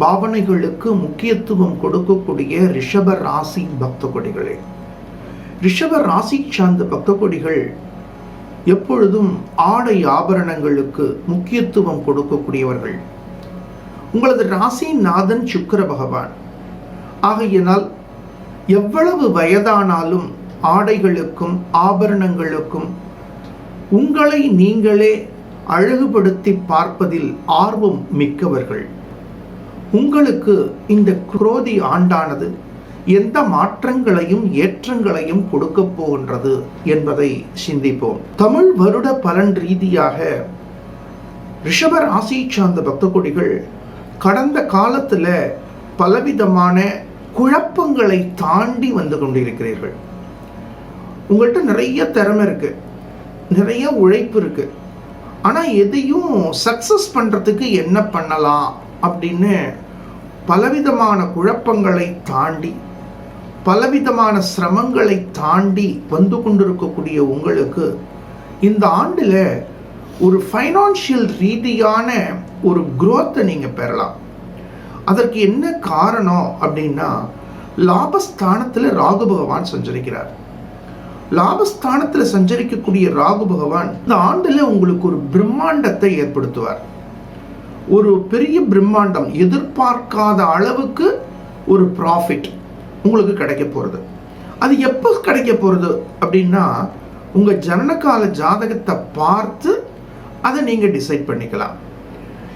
பாவனைகளுக்கு முக்கியத்துவம் கொடுக்கக்கூடிய ரிஷப ராசி பக்த கொடிகளே ரிஷப ராசி சார்ந்த பக்த கொடிகள் எப்பொழுதும் ஆடை ஆபரணங்களுக்கு முக்கியத்துவம் கொடுக்கக்கூடியவர்கள். உங்களது ராசி நாதன் சுக்கர பகவான். ஆகையினால் எவ்வளவு வயதானாலும் ஆடைகளுக்கும் ஆபரணங்களுக்கும் உங்களை நீங்களே அழகுபடுத்தி பார்ப்பதில் ஆர்வம் மிக்கவர்கள். உங்களுக்கு இந்த குரோதி ஆண்டானது எந்த மாற்றங்களையும் ஏற்றங்களையும் கொடுக்க போகின்றது என்பதை சிந்திப்போம். தமிழ் வருட பலன் ரீதியாக ரிஷப ராசி சார்ந்த பக்த கொடிகள் கடந்த காலத்தில் பலவிதமான குழப்பங்களை தாண்டி வந்து கொண்டிருக்கிறீர்கள். உங்கள்கிட்ட நிறைய திறமை இருக்கு. நிறைய உழைப்பு இருக்கு. ஆனால் எதையும் சக்சஸ் பண்ணுறதுக்கு என்ன பண்ணலாம்? அப்படின்னு பலவிதமான குழப்பங்களை தாண்டி பலவிதமான சிரமங்களை தாண்டி வந்து கொண்டிருக்கக்கூடிய உங்களுக்கு இந்த ஆண்டில் ஒரு ஃபைனான்ஷியல் ரீதியான ஒரு குரோத்தை நீங்கள் பெறலாம். அதற்கு என்ன காரணம் அப்படின்னா லாபஸ்தானத்தில் ராகு பகவான் சஞ்சரிக்கிறார். லாபஸ்தானத்தில் சஞ்சரிக்கக்கூடிய ராகு பகவான் இந்த ஆண்டில் உங்களுக்கு ஒரு பிரம்மாண்டத்தை ஏற்படுத்துவார். ஒரு பெரிய பிரம்மாண்டம் எதிர்பார்க்காத அளவுக்கு ஒரு ப்ராஃபிட் உங்களுக்கு கிடைக்க போகிறது அது எப்போ கிடைக்க போகிறது அப்படின்னா உங்கள் ஜனனகால ஜாதகத்தை பார்த்து அதை நீங்கள் டிசைட் பண்ணிக்கலாம்.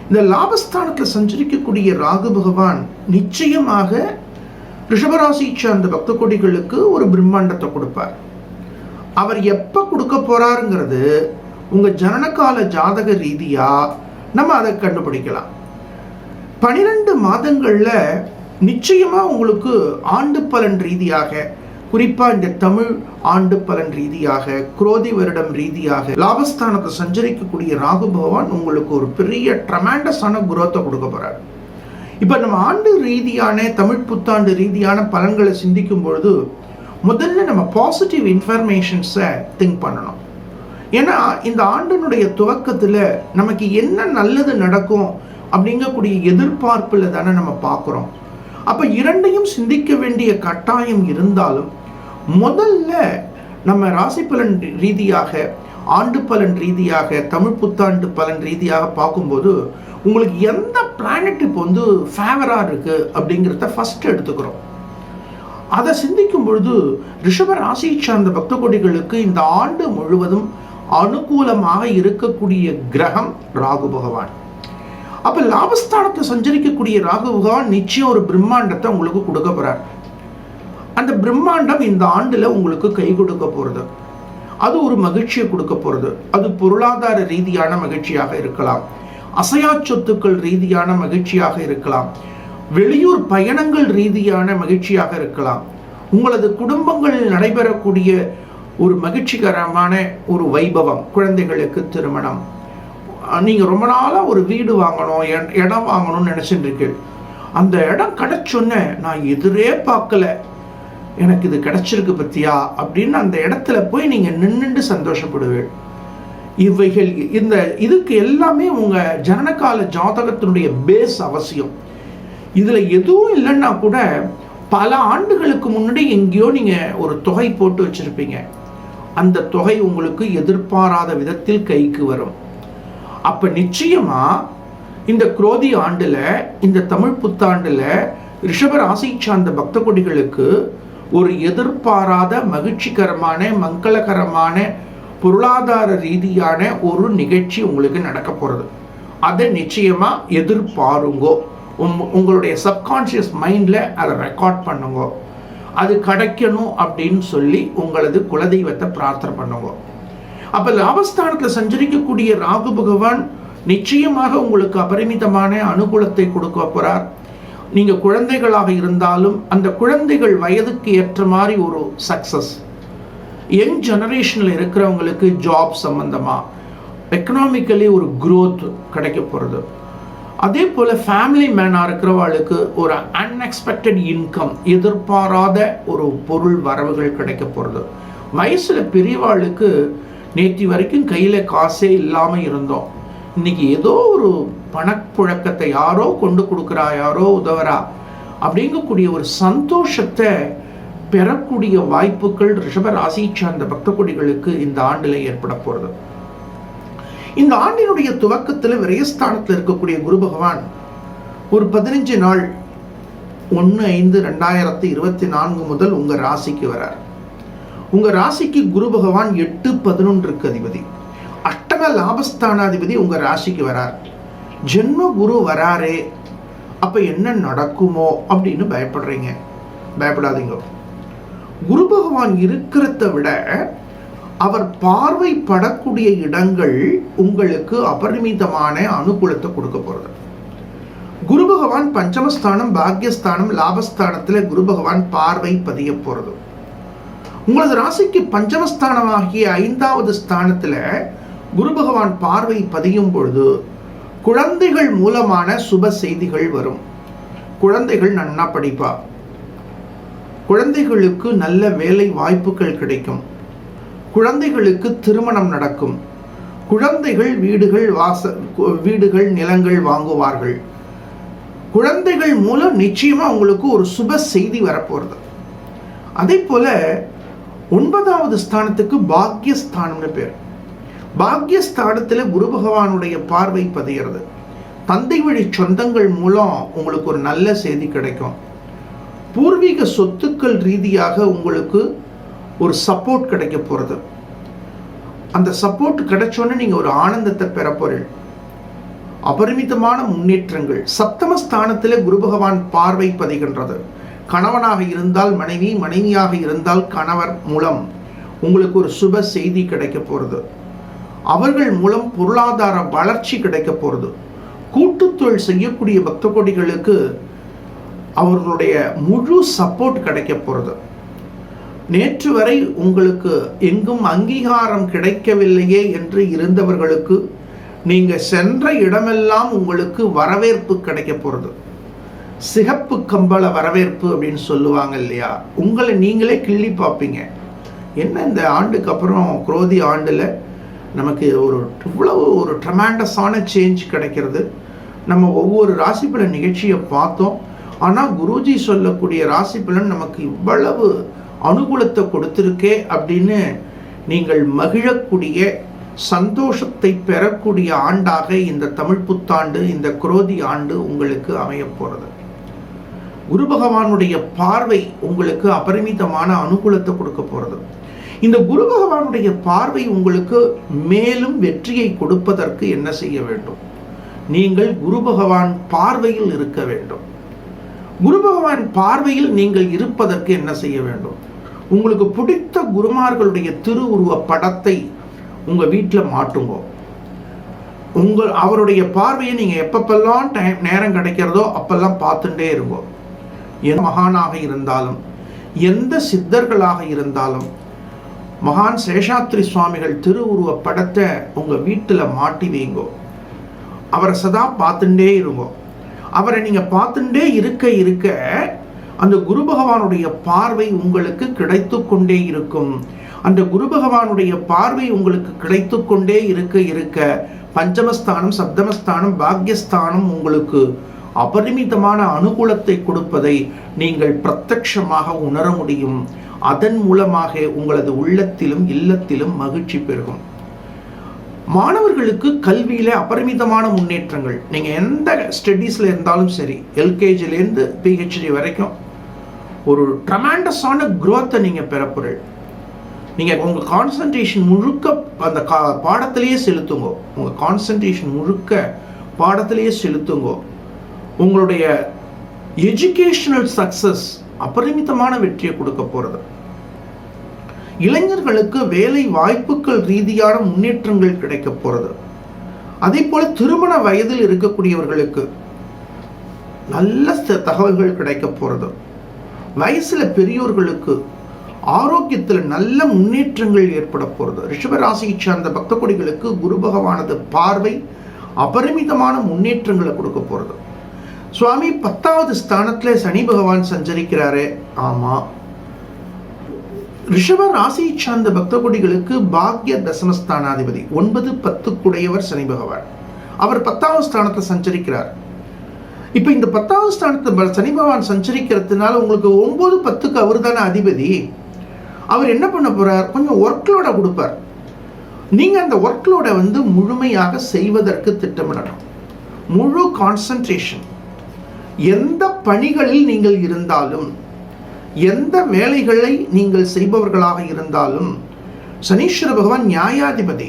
இந்த லாபஸ்தானத்தில் சஞ்சரிக்கக்கூடிய ராகு பகவான் நிச்சயமாக ரிஷபராசியை சார்ந்த பக்த கொடிகளுக்கு ஒரு பிரம்மாண்டத்தை கொடுப்பார். அவர் எப்போ கொடுக்க போகிறாருங்கிறது உங்கள் ஜனனகால ஜாதக ரீதியாக நம்ம அதை கண்டுபிடிக்கலாம். பனிரெண்டு மாதங்களில் நிச்சயமாக உங்களுக்கு ஆண்டு பலன் ரீதியாக குறிப்பாக இந்த தமிழ் ஆண்டு பலன் ரீதியாக குரோதி வருடம் ரீதியாக லாபஸ்தானத்தை சஞ்சரிக்கக்கூடிய ராகு பகவான் உங்களுக்கு ஒரு பெரிய ட்ரமாண்டஸான குரோத்தை கொடுக்க போகிறார் இப்போ நம்ம ஆண்டு ரீதியான தமிழ் புத்தாண்டு ரீதியான பலன்களை சிந்திக்கும் பொழுது முதல்ல நம்ம பாசிட்டிவ் இன்ஃபர்மேஷன்ஸை திங்க் பண்ணணும். ஏன்னா இந்த ஆண்டினுடைய துவக்கத்தில் நமக்கு என்ன நல்லது நடக்கும் அப்படிங்கக்கூடிய எதிர்பார்ப்பில் தானே நம்ம பார்க்குறோம். அப்போ இரண்டையும் சிந்திக்க வேண்டிய கட்டாயம் இருந்தாலும் முதல்ல நம்ம ராசி பலன் ரீதியாக ஆண்டு பலன் ரீதியாக தமிழ் புத்தாண்டு பலன் ரீதியாக பார்க்கும்போது உங்களுக்கு எந்த பிளானட் இப்போ வந்து ஃபேவராக இருக்குது அப்படிங்கிறத ஃபஸ்ட் எடுத்துக்கிறோம். அதை சிந்திக்கும் பொழுது ரிஷப ராசியை சார்ந்த பக்த கொடிகளுக்கு இந்த ஆண்டு முழுவதும் அனுகூலமாக இருக்கக்கூடிய கிரகம் ராகு பகவான். அப்ப லாபஸ்தானத்தை சஞ்சரிக்கக்கூடிய ராகு பகவான் நிச்சயம் ஒரு பிரம்மாண்டத்தை உங்களுக்கு கொடுக்க போறார். அந்த பிரம்மாண்டம் இந்த ஆண்டுல உங்களுக்கு கை கொடுக்க போறது. அது ஒரு மகிழ்ச்சியை கொடுக்க போறது. அது பொருளாதார ரீதியான மகிழ்ச்சியாக இருக்கலாம். அசையா சொத்துக்கள் ரீதியான மகிழ்ச்சியாக இருக்கலாம். வெளியூர் பயணங்கள் ரீதியான மகிழ்ச்சியாக இருக்கலாம். உங்களது குடும்பங்களில் நடைபெறக்கூடிய ஒரு மகிழ்ச்சிகரமான ஒரு வைபவம் குழந்தைகளுக்கு திருமணம். நீங்கள் ரொம்ப நாளாக ஒரு வீடு வாங்கணும் இடம் வாங்கணும்னு நினச்சிட்டு அந்த இடம் கிடைச்சொன்னே நான் எதிரே பார்க்கல. எனக்கு இது கிடச்சிருக்கு பத்தியா? அப்படின்னு அந்த இடத்துல போய் நீங்கள் நின்றுண்டு சந்தோஷப்படுவீள் இவைகள் இந்த இதுக்கு எல்லாமே உங்கள் ஜனனகால ஜாதகத்தினுடைய பேஸ் அவசியம். இதில் எதுவும் இல்லைன்னா கூட பல ஆண்டுகளுக்கு முன்னாடி எங்கேயோ நீங்கள் ஒரு தொகை போட்டு வச்சுருப்பீங்க. அந்த தொகை உங்களுக்கு எதிர்பாராத விதத்தில் கைக்கு வரும். அப்ப நிச்சயமா இந்த குரோதி ஆண்டுல இந்த தமிழ் புத்தாண்டுல ரிஷப ராசி சார்ந்த பக்த கொடிகளுக்கு ஒரு எதிர்பாராத மகிழ்ச்சிகரமான மங்களகரமான பொருளாதார ரீதியான ஒரு நிகழ்ச்சி உங்களுக்கு நடக்க போகிறது அதை நிச்சயமாக எதிர்பாருங்கோ. உங் உங்களுடைய சப்கான்ஷியஸ் மைண்டில் அதை ரெக்கார்ட் பண்ணுங்க. அது கிடைக்கணும் அப்படின்னு சொல்லி உங்களது குலதெய்வத்தை பிரார்த்தனை பண்ணுங்க. அப்போ லாபஸ்தானத்தில் சஞ்சரிக்கக்கூடிய ராகு பகவான் நிச்சயமாக உங்களுக்கு அபரிமிதமான அனுகூலத்தை கொடுக்க போகிறார் நீங்கள் குழந்தைகளாக இருந்தாலும் அந்த குழந்தைகள் வயதுக்கு ஏற்ற மாதிரி ஒரு சக்சஸ் யங் ஜெனரேஷனில் இருக்கிறவங்களுக்கு ஜாப் சம்மந்தமாக எக்கனாமிக்கலி ஒரு குரோத் கிடைக்க போகிறது அதே போல் ஃபேமிலி மேனாக இருக்கிறவாளுக்கு ஒரு அன்எக்ஸ்பெக்டட் இன்கம் எதிர்பாராத ஒரு பொருள் வரவுகள் கிடைக்க போகிறது வயசில் பெரியவாளுக்கு நேற்று வரைக்கும் கையில் காசே இல்லாமல் இருந்தோம். இன்னைக்கு ஏதோ ஒரு பணப்புழக்கத்தை யாரோ கொண்டு கொடுக்குறா யாரோ உதவுறா அப்படிங்கக்கூடிய ஒரு சந்தோஷத்தை பெறக்கூடிய வாய்ப்புகள் ரிஷபராசியை ராசி சார்ந்த பக்த கொடிகளுக்கு இந்த ஆண்டில் ஏற்பட போகிறது இந்த ஆண்டினுடைய துவக்கத்தில் விரயஸ்தானத்தில் இருக்கக்கூடிய குரு பகவான் ஒரு பதினஞ்சு நாள் ஒன்று ஐந்து ரெண்டாயிரத்தி இருபத்தி நான்கு முதல் உங்கள் ராசிக்கு வரார். உங்கள் ராசிக்கு குரு பகவான் எட்டு பதினொன்றுக்கு அதிபதி. அஷ்டம லாபஸ்தானாதிபதி உங்கள் ராசிக்கு வரார். ஜென்ம குரு வராரே. அப்போ என்ன நடக்குமோ அப்படின்னு பயப்படுறீங்க. பயப்படாதீங்க. குரு பகவான் இருக்கிறத விட அவர் பார்வைப்படக்கூடிய இடங்கள் உங்களுக்கு அபரிமிதமான அனுகூலத்தை கொடுக்க போகிறது குரு பகவான் பஞ்சமஸ்தானம் பாக்யஸ்தானம் லாபஸ்தானத்தில் குரு பகவான் பார்வை பதிய போகிறது உங்களது ராசிக்கு பஞ்சமஸ்தானமாகிய ஐந்தாவது ஸ்தானத்தில் குரு பகவான் பார்வை பதியும் பொழுது குழந்தைகள் மூலமான சுப செய்திகள் வரும். குழந்தைகள் நன்னா படிப்பா. குழந்தைகளுக்கு நல்ல வேலை வாய்ப்புகள் கிடைக்கும். குழந்தைகளுக்கு திருமணம் நடக்கும். குழந்தைகள் வீடுகள் வாச வீடுகள் நிலங்கள் வாங்குவார்கள். குழந்தைகள் மூலம் நிச்சயமாக உங்களுக்கு ஒரு சுப செய்தி வரப்போகிறது அதே போல ஒன்பதாவது ஸ்தானத்துக்கு பாக்யஸ்தானம்னு பேர். பாக்யஸ்தானத்தில் குரு பகவானுடைய பார்வை பதிகிறது. தந்தை வழி சொந்தங்கள் மூலம் உங்களுக்கு ஒரு நல்ல செய்தி கிடைக்கும். பூர்வீக சொத்துக்கள் ரீதியாக உங்களுக்கு ஒரு சப்போர்ட் கிடைக்க போகிறது அந்த சப்போர்ட் கிடைச்சோன்னே நீங்கள் ஒரு ஆனந்தத்தை பெற போறீங்க. அபரிமிதமான முன்னேற்றங்கள் சப்தம ஸ்தானத்தில் குரு பகவான் பார்வை பதிகின்றது. கணவனாக இருந்தால் மனைவி மனைவியாக இருந்தால் கணவர் மூலம் உங்களுக்கு ஒரு சுப செய்தி கிடைக்க போகிறது அவர்கள் மூலம் பொருளாதார வளர்ச்சி கிடைக்க போகிறது கூட்டுத்தொழில் செய்யக்கூடிய பக்த கோடிகளுக்கு அவர்களுடைய முழு சப்போர்ட் கிடைக்க போகிறது நேற்று வரை உங்களுக்கு எங்கும் அங்கீகாரம் கிடைக்கவில்லையே என்று இருந்தவர்களுக்கு நீங்கள் சென்ற இடமெல்லாம் உங்களுக்கு வரவேற்பு கிடைக்க போகிறது சிகப்பு கம்பள வரவேற்பு அப்படின்னு சொல்லுவாங்க இல்லையா? உங்களை நீங்களே கிள்ளி பார்ப்பீங்க. என்ன இந்த ஆண்டுக்கு அப்புறம் குரோதி ஆண்டில் நமக்கு ஒரு இவ்வளவு ஒரு ட்ரமாண்டஸான சேஞ்ச் கிடைக்கிறது. நம்ம ஒவ்வொரு ராசி பலன் நிகழ்ச்சியை பார்த்தோம். ஆனால் குருஜி சொல்லக்கூடிய ராசி பலன் நமக்கு இவ்வளவு அனுகூலத்தை கொடுத்துருக்கே அப்படின்னு நீங்கள் மகிழக்கூடிய சந்தோஷத்தை பெறக்கூடிய ஆண்டாக இந்த தமிழ் புத்தாண்டு இந்த குரோதி ஆண்டு உங்களுக்கு அமையப்போகிறது குரு பகவானுடைய பார்வை உங்களுக்கு அபரிமிதமான அனுகூலத்தை கொடுக்க போகிறது இந்த குரு பகவானுடைய பார்வை உங்களுக்கு மேலும் வெற்றியை கொடுப்பதற்கு என்ன செய்ய வேண்டும்? நீங்கள் குரு பகவான் பார்வையில் இருக்க வேண்டும். குரு பகவான் பார்வையில் நீங்கள் இருப்பதற்கு என்ன செய்ய வேண்டும்? உங்களுக்கு பிடித்த குருமார்களுடைய திருவுருவ படத்தை உங்கள் வீட்டில் மாட்டுங்க. உங்கள் அவருடைய பார்வையை நீங்கள் எப்பப்பெல்லாம் டைம் நேரம் கிடைக்கிறதோ அப்பெல்லாம் பார்த்துட்டே இருங்கோ. எந்த மகானாக இருந்தாலும் எந்த சித்தர்களாக இருந்தாலும் மகான் சேஷாத்ரி சுவாமிகள் திருவுருவ படத்தை உங்கள் வீட்டில் மாட்டி வைங்கோ. அவரை சதா பார்த்துட்டே இருங்கோ. அவரை நீங்கள் பார்த்துட்டே இருக்க இருக்க அந்த குரு பகவானுடைய பார்வை உங்களுக்கு கிடைத்து கொண்டே இருக்கும். அந்த குரு பகவானுடைய பார்வை உங்களுக்கு கிடைத்து கொண்டே இருக்க இருக்க பஞ்சமஸ்தானம் சப்தமஸ்தானம் பாக்யஸ்தானம் உங்களுக்கு அபரிமிதமான அனுகூலத்தை கொடுப்பதை நீங்கள் பிரத்யட்சமாக உணர முடியும். அதன் மூலமாக உங்களது உள்ளத்திலும் இல்லத்திலும் மகிழ்ச்சி பெருகும். மாணவர்களுக்கு கல்வியில் அபரிமிதமான முன்னேற்றங்கள். நீங்கள் எந்த ஸ்டடீஸில் இருந்தாலும் சரி எல்கேஜிலேருந்து பிஹெச்டி வரைக்கும் ஒரு ட்ரமாண்டஸான குரோத்தை நீங்கள் பெறப்பொருள் நீங்கள் உங்கள் கான்சன்ட்ரேஷன் முழுக்க அந்த கா பாடத்திலேயே செலுத்துங்க. உங்கள் கான்சன்ட்ரேஷன் முழுக்க பாடத்திலேயே செலுத்துங்க. உங்களுடைய எஜுகேஷனல் சக்சஸ் அபரிமிதமான வெற்றியை கொடுக்க போகிறது இளைஞர்களுக்கு வேலை வாய்ப்புகள் ரீதியான முன்னேற்றங்கள் கிடைக்க போகிறது அதே போல திருமண வயதில் இருக்கக்கூடியவர்களுக்கு நல்ல தகவல்கள் கிடைக்க போகிறது வயசில் பெரியோர்களுக்கு ஆரோக்கியத்தில் நல்ல முன்னேற்றங்கள் ஏற்பட போகிறது ரிஷபராசியை சார்ந்த பக்த கொடிகளுக்கு குரு பகவானது பார்வை அபரிமிதமான முன்னேற்றங்களை கொடுக்க போகிறது சுவாமி பத்தாவது ஸ்தானத்தில் சனி பகவான் சஞ்சரிக்கிறாரே. ஆமாம் ரிஷப ராசியை சார்ந்த பக்த கொடிகளுக்கு பாக்ய தசமஸ்தானாதிபதி ஒன்பது பத்துக்குடையவர் சனி பகவான். அவர் பத்தாவது ஸ்தானத்தை சஞ்சரிக்கிறார். இப்போ இந்த பத்தாவது ஸ்தானத்தை சனி பகவான் சஞ்சரிக்கிறதுனால உங்களுக்கு ஒன்பது பத்துக்கு அவர் தானே அதிபதி. அவர் என்ன பண்ண போகிறார் கொஞ்சம் ஒர்க்லோட கொடுப்பார். நீங்கள் அந்த ஒர்க்லோட வந்து முழுமையாக செய்வதற்கு திட்டமிடணும். முழு கான்சன்ட்ரேஷன் எந்த பணிகளில் நீங்கள் இருந்தாலும் எந்த வேலைகளை நீங்கள் செய்பவர்களாக இருந்தாலும் சனீஸ்வர பகவான் நியாயாதிபதி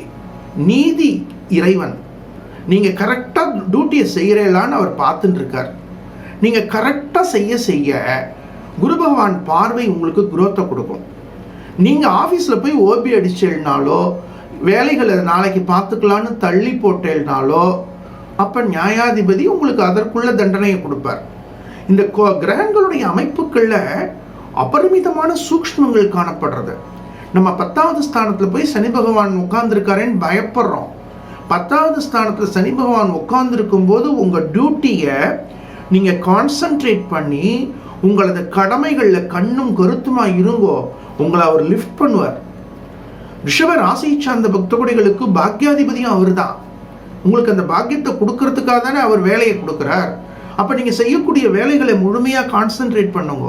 நீதி இறைவன். நீங்கள் கரெக்டாக டியூட்டியை செய்கிறீங்களான்னு அவர் பார்த்துட்டு இருக்கார் கரெக்டாக செய்ய செய்ய குரு பகவான் பார்வை உங்களுக்கு குரோத்தை கொடுக்கும். நீங்கள் ஆஃபீஸில் போய் ஓபி அடிச்சேனாலோ வேலைகளை நாளைக்கு பார்த்துக்கலான்னு தள்ளி போட்டேனாலோ அப்போ நியாயாதிபதி உங்களுக்கு அதற்குள்ள தண்டனையை கொடுப்பார். இந்த கோ- கிரகங்களுடைய அமைப்புக்களில் அபரிமிதமான சூக்ஷ்மங்கள் காணப்படுறது. நம்ம பத்தாவது ஸ்தானத்தில் போய் சனி பகவான் உட்கார்ந்துருக்காரேன்னு பயப்படுறோம். பத்தாவது ஸ்தானத்தில் சனி பகவான் உட்கார்ந்துருக்கும் போது உங்கள் டியூட்டியை நீங்கள் கான்சென்ட்ரேட் பண்ணி உங்களது கடமைகளில் கண்ணும் கருத்துமாக இருங்கோ உங்களை அவர் லிஃப்ட் பண்ணுவார். ரிஷப ராசியை சார்ந்த பக்தகுடிகளுக்கு பாக்யாதிபதியும் அவர்தான். உங்களுக்கு அந்த பாக்கியத்தை கொடுக்கறதுக்காக தானே அவர் வேலையை கொடுக்குறார். அப்போ நீங்கள் செய்யக்கூடிய வேலைகளை முழுமையாக கான்சென்ட்ரேட் பண்ணுங்க.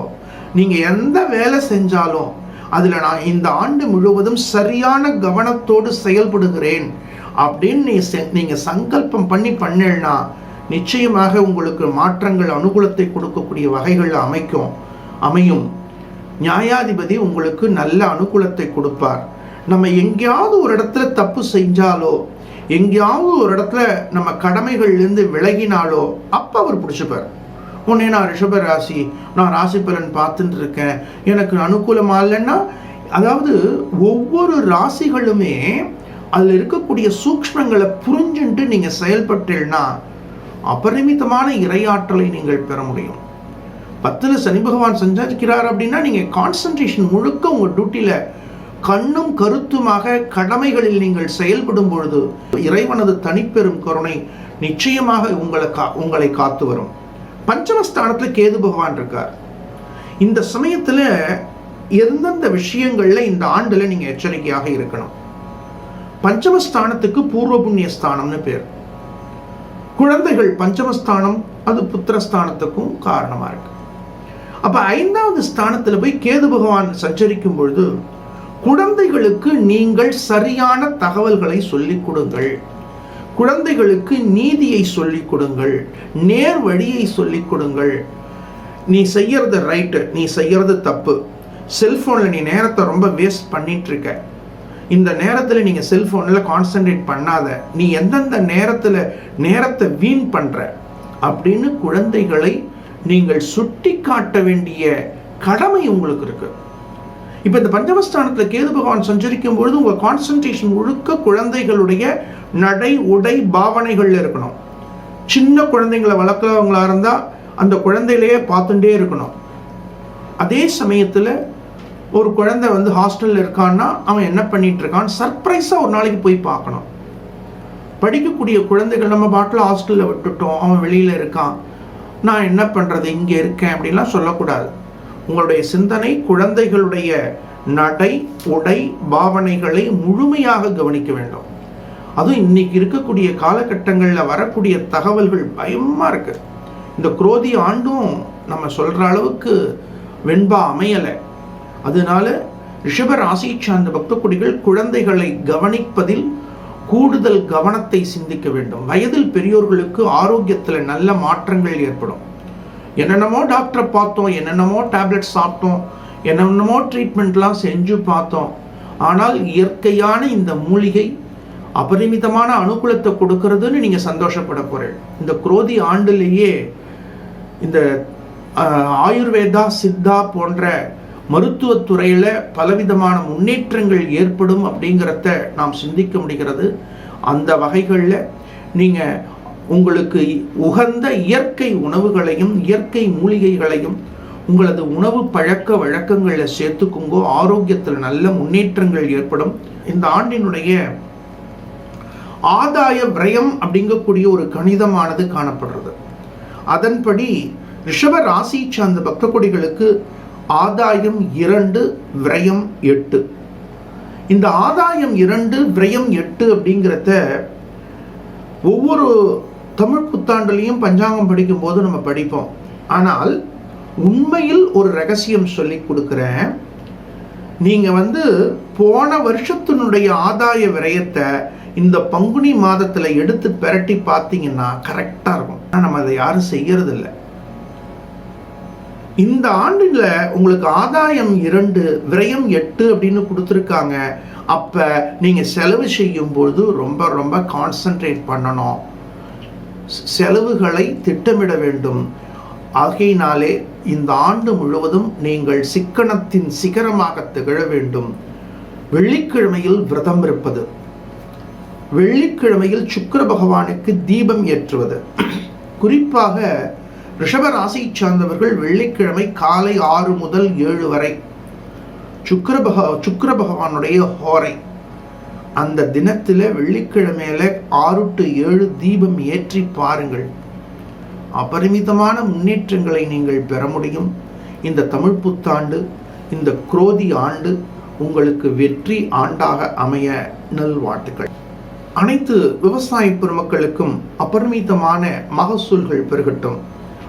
நீங்கள் எந்த வேலை செஞ்சாலும் அதில் நான் இந்த ஆண்டு முழுவதும் சரியான கவனத்தோடு செயல்படுகிறேன். அப்படின்னு நீ செ- சங்கல்பம் பண்ணி பண்ணேன்னா நிச்சயமாக உங்களுக்கு மாற்றங்கள் அனுகூலத்தை கொடுக்கக்கூடிய வகைகள் அமைக்கும். அமையும். நியாயாதிபதி உங்களுக்கு நல்ல அனுகூலத்தை கொடுப்பார். நம்ம எங்கேயாவது ஒரு இடத்துல தப்பு செஞ்சாலோ எங்கேயாவது ஒரு இடத்துல நம்ம கடமைகள்லேருந்து விலகினாலோ அப்போ அவர் பிடிச்சிப்பார். உடனே நான் ரிஷப ராசி நான் ராசி பலன் பார்த்துட்டு இருக்கேன் எனக்கு அனுகூலமாக இல்லைன்னா அதாவது ஒவ்வொரு ராசிகளுமே அதில் இருக்கக்கூடிய சூக்ஷ்மங்களை புரிஞ்சுட்டு நீங்கள் செயல்பட்டீங்கன்னா அபரிமிதமான இரையாற்றலை நீங்கள் பெற முடியும். பத்தில் சனி பகவான் சஞ்சரிக்கிறார் அப்படின்னா நீங்கள் கான்சன்ட்ரேஷன் முழுக்க உங்கள் டியூட்டியில் கண்ணும் கருத்துமாக கடமைகளில் நீங்கள் செயல்படும் பொழுது இறைவனது தனிப்பெரும் கருணை நிச்சயமாக உங்களை கா உங்களை காத்து வரும். பஞ்சமஸ்தானத்தில் கேது பகவான் இருக்கார். இந்த சமயத்தில் எந்தெந்த விஷயங்களில் இந்த ஆண்டில் நீங்கள் எச்சரிக்கையாக இருக்கணும்? பஞ்சமஸ்தானத்துக்கு பூர்வ புண்ணிய ஸ்தானம்னு பேர். குழந்தைகள் பஞ்சமஸ்தானம் அது புத்திரஸ்தானத்துக்கும் காரணமாக இருக்கு. அப்போ ஐந்தாவது ஸ்தானத்தில் போய் கேது பகவான் சஞ்சரிக்கும் பொழுது குழந்தைகளுக்கு நீங்கள் சரியான தகவல்களை சொல்லிக் கொடுங்கள். குழந்தைகளுக்கு நீதியை சொல்லிக் கொடுங்கள். நேர் வழியை சொல்லிக் கொடுங்கள். நீ செய்யறது ரைட்டு நீ செய்யறது தப்பு. செல்ஃபோனில் நீ நேரத்தை ரொம்ப வேஸ்ட் பண்ணிட்டு இருக்க. இந்த நேரத்தில் நீங்கள் செல்ஃபோனில் கான்சென்ட்ரேட் பண்ணாத நீ எந்தெந்த நேரத்தில் நேரத்தை வீண் பண்ணுற அப்படின்னு குழந்தைகளை நீங்கள் சுட்டி காட்ட வேண்டிய கடமை உங்களுக்கு இருக்குது இப்போ இந்த பஞ்சமஸ்தானத்தில் கேது பகவான் சஞ்சரிக்கும் பொழுது உங்கள் கான்சன்ட்ரேஷன் முழுக்க குழந்தைகளுடைய நடை உடை பாவனைகளில் இருக்கணும். சின்ன குழந்தைங்களை வளர்க்குறவங்களா இருந்தால் அந்த குழந்தையிலேயே பார்த்துட்டே இருக்கணும். அதே சமயத்தில் ஒரு குழந்தை வந்து ஹாஸ்டலில் இருக்கான்னா அவன் என்ன பண்ணிட்டு இருக்கான்? சர்ப்ரைஸாக ஒரு நாளைக்கு போய் பார்க்கணும். படிக்கக்கூடிய குழந்தைகள் நம்ம பாட்டில் ஹாஸ்டலில் விட்டுட்டோம் அவன் வெளியில் இருக்கான். நான் என்ன பண்ணுறது இங்கே இருக்கேன் அப்படின்லாம் சொல்லக்கூடாது. உங்களுடைய சிந்தனை குழந்தைகளுடைய நடை உடை பாவனைகளை முழுமையாக கவனிக்க வேண்டும். அதுவும் இன்னைக்கு இருக்கக்கூடிய காலகட்டங்களில் வரக்கூடிய தகவல்கள் பயமாக இருக்குது இந்த குரோதி ஆண்டும் நம்ம சொல்கிற அளவுக்கு வெண்பா அமையலை. அதனால ரிஷப ராசி சார்ந்த பக்த குடிகள் குழந்தைகளை கவனிப்பதில் கூடுதல் கவனத்தை சிந்திக்க வேண்டும். வயதில் பெரியோர்களுக்கு ஆரோக்கியத்தில் நல்ல மாற்றங்கள் ஏற்படும். என்னென்னமோ டாக்டரை பார்த்தோம் என்னென்னமோ டேப்லெட் சாப்பிட்டோம் என்னென்னமோ ட்ரீட்மெண்ட்லாம் செஞ்சு பார்த்தோம். ஆனால் இயற்கையான இந்த மூலிகை அபரிமிதமான அனுகூலத்தை கொடுக்கறதுன்னு நீங்கள் சந்தோஷப்பட போகிறேன் இந்த குரோதி ஆண்டுலேயே இந்த ஆயுர்வேதா சித்தா போன்ற மருத்துவத்துறையில் பலவிதமான முன்னேற்றங்கள் ஏற்படும் அப்படிங்கிறத நாம் சிந்திக்க முடிகிறது. அந்த வகைகளில் நீங்கள் உங்களுக்கு உகந்த இயற்கை உணவுகளையும் இயற்கை மூலிகைகளையும் உங்களது உணவு பழக்க வழக்கங்களில் சேர்த்துக்குங்கோ. ஆரோக்கியத்தில் நல்ல முன்னேற்றங்கள் ஏற்படும். இந்த ஆண்டினுடைய ஆதாய விரயம் அப்படிங்கக்கூடிய ஒரு கணிதமானது காணப்படுறது. அதன்படி ரிஷப ராசி சார்ந்த பக்த கொடிகளுக்கு ஆதாயம் இரண்டு விரயம் எட்டு. இந்த ஆதாயம் இரண்டு விரயம் எட்டு அப்படிங்கிறத ஒவ்வொரு தமிழ் புத்தாண்டுலையும் பஞ்சாங்கம் படிக்கும்போது நம்ம படிப்போம். ஆனால் உண்மையில் ஒரு ரகசியம் சொல்லி கொடுக்குறேன். நீங்கள் வந்து போன வருஷத்தினுடைய ஆதாய விரயத்தை இந்த பங்குனி மாதத்தில் எடுத்து பெரட்டி பார்த்தீங்கன்னா கரெக்டாக இருக்கும். ஆனால் நம்ம அதை யாரும் செய்யறதில்லை. இந்த ஆண்டில் உங்களுக்கு ஆதாயம் இரண்டு விரயம் எட்டு அப்படின்னு கொடுத்துருக்காங்க. அப்போ நீங்கள் செலவு செய்யும்பொழுது ரொம்ப ரொம்ப கான்சன்ட்ரேட் பண்ணணும். செலவுகளை திட்டமிட வேண்டும். ஆகையினாலே இந்த ஆண்டு முழுவதும் நீங்கள் சிக்கனத்தின் சிகரமாக திகழ வேண்டும். வெள்ளிக்கிழமையில் விரதம் இருப்பது. வெள்ளிக்கிழமையில் சுக்கர பகவானுக்கு தீபம் ஏற்றுவது. குறிப்பாக ரிஷப ராசியை சார்ந்தவர்கள் வெள்ளிக்கிழமை காலை ஆறு முதல் ஏழு வரை. சுக்கர பக சுக்கர பகவானுடைய ஹோரை. அந்த தினத்தில் வெள்ளிக்கிழமையில ஆறு டு ஏழு தீபம் ஏற்றி பாருங்கள். அபரிமிதமான முன்னேற்றங்களை நீங்கள் பெற முடியும். இந்த தமிழ் புத்தாண்டு இந்த குரோதி ஆண்டு உங்களுக்கு வெற்றி ஆண்டாக அமைய நல்வாழ்த்துக்கள் அனைத்து விவசாய பெருமக்களுக்கும் அபரிமிதமான மகசூல்கள் பெருகட்டும்.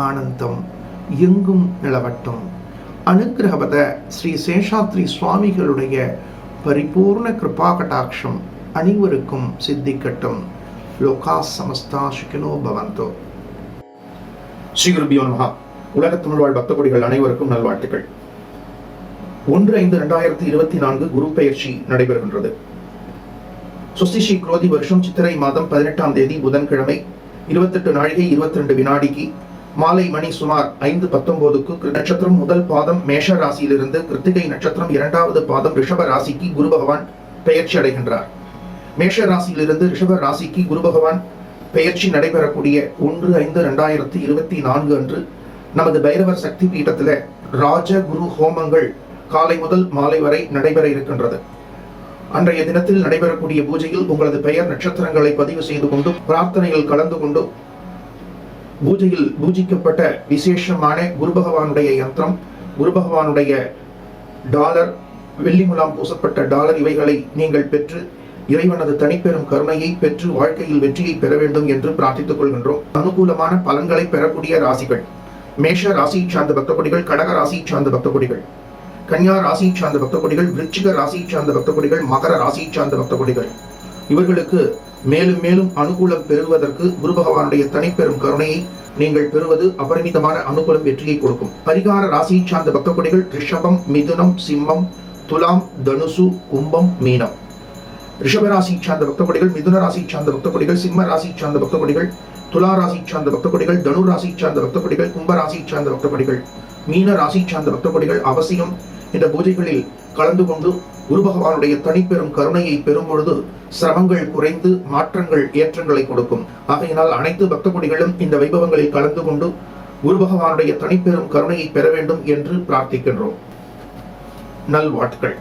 ஆனந்தம் எங்கும் நிலவட்டும். அனுகிரகவத ஸ்ரீ சேஷாத்ரி சுவாமிகளுடைய பரிபூர்ண கிருபா கடாட்சம் அனைவருக்கும் சித்திக்கட்டும். லோகா சமஸ்தா சுகினோ பவந்தோ. ஸ்ரீ குருபியோ மகா உலக தமிழ் வாழ் அனைவருக்கும் நல்வாழ்த்துக்கள். ஒன்று ஐந்து ரெண்டாயிரத்தி இருபத்தி நான்கு குரு பயிற்சி நடைபெறுகின்றது. ஸ்ரீ குரோதி வருஷம் சித்திரை மாதம் பதினெட்டாம் தேதி புதன்கிழமை இருபத்தெட்டு நாழிகை இருபத்தி ரெண்டு வினாடிக்கு மாலை மணி சுமார் ஐந்து பத்தொன்பதுக்கு நட்சத்திரம் முதல் பாதம் மேஷ ராசியிலிருந்து கிருத்திகை நட்சத்திரம் இரண்டாவது பாதம் ரிஷப ராசிக்கு குரு பகவான் பெயர்ச்சி அடைகின்றார். மேஷ ராசியிலிருந்து ரிஷப ராசிக்கு குரு பகவான் பெயர்ச்சி நடைபெறக்கூடிய ஒன்று ஐந்து ரெண்டாயிரத்தி இருபத்தி நான்கு அன்று நமது பைரவர் சக்தி பீഠத்தில் ராஜ குரு ஹோமங்கள் காலை முதல் மாலை வரை நடைபெற இருக்கின்றது. அன்றைய தினத்தில் நடைபெறக்கூடிய பூஜையில் உங்களது பெயர் நட்சத்திரங்களை பதிவு செய்து கொண்டு பிரார்த்தனையில் கலந்து கொண்டு பூஜையில் பூஜிக்கப்பட்ட விசேஷமான குரு பகவானுடைய யந்திரம் குரு பகவானுடைய டாலர் வெள்ளி முலாம் பூசப்பட்ட டாலர் இவைகளை நீங்கள் பெற்று இறைவனது தனிப்பெரும் கருணையை பெற்று வாழ்க்கையில் வெற்றியை பெற வேண்டும் என்று பிரார்த்தித்துக் கொள்கின்றோம். அனுகூலமான பலன்களை பெறக்கூடிய ராசிகள். மேஷ ராசி சார்ந்த பக்தகொடிகள் கடக ராசி சார்ந்த பக்த கொடிகள் கன்யா ராசி சார்ந்த பக்த கொடிகள் விருச்சிக ராசி சார்ந்த பக்த கொடிகள் மகர ராசி சார்ந்த பக்த கொடிகள் இவர்களுக்கு மேலும் மேலும் அனுகூலம் பெறுவதற்கு குரு பகவானுடைய தனிப்பெரும் கருணையை நீங்கள் பெறுவது அபரிமிதமான அனுகூலம் வெற்றியை கொடுக்கும். பரிகார ராசியை சார்ந்த பக்த ரிஷபம் மிதுனம் சிம்மம் துலாம் தனுசு கும்பம் மீனம். ரிஷப ராசி சார்ந்த பக்தப்படிகள் மிதுன ராசி சார்ந்த பக்தப்படிகள் சிம்ம ராசி சார்ந்த பக்தப்படிகள் துலா ராசி சார்ந்த பக்தப்படிகள் தனு ராசி சார்ந்த பக்தப்படிகள் கும்ப ராசி சார்ந்த பக்தப்படிகள் மீன ராசி சார்ந்த பக்தப்படிகள் அவசியம். இந்த பூஜைகளில் கலந்து கொண்டு குரு பகவானுடைய தனிப்பெரும் கருணையை பெறும் பொழுது சிரமங்கள் குறைந்து மாற்றங்கள் ஏற்றங்களை கொடுக்கும். ஆகையினால் அனைத்து பக்த குடிகளும் இந்த வைபவங்களில் கலந்து கொண்டு குரு பகவானுடைய தனிப்பெரும் கருணையை பெற வேண்டும் என்று பிரார்த்திக்கின்றோம். நல்வாட்கள்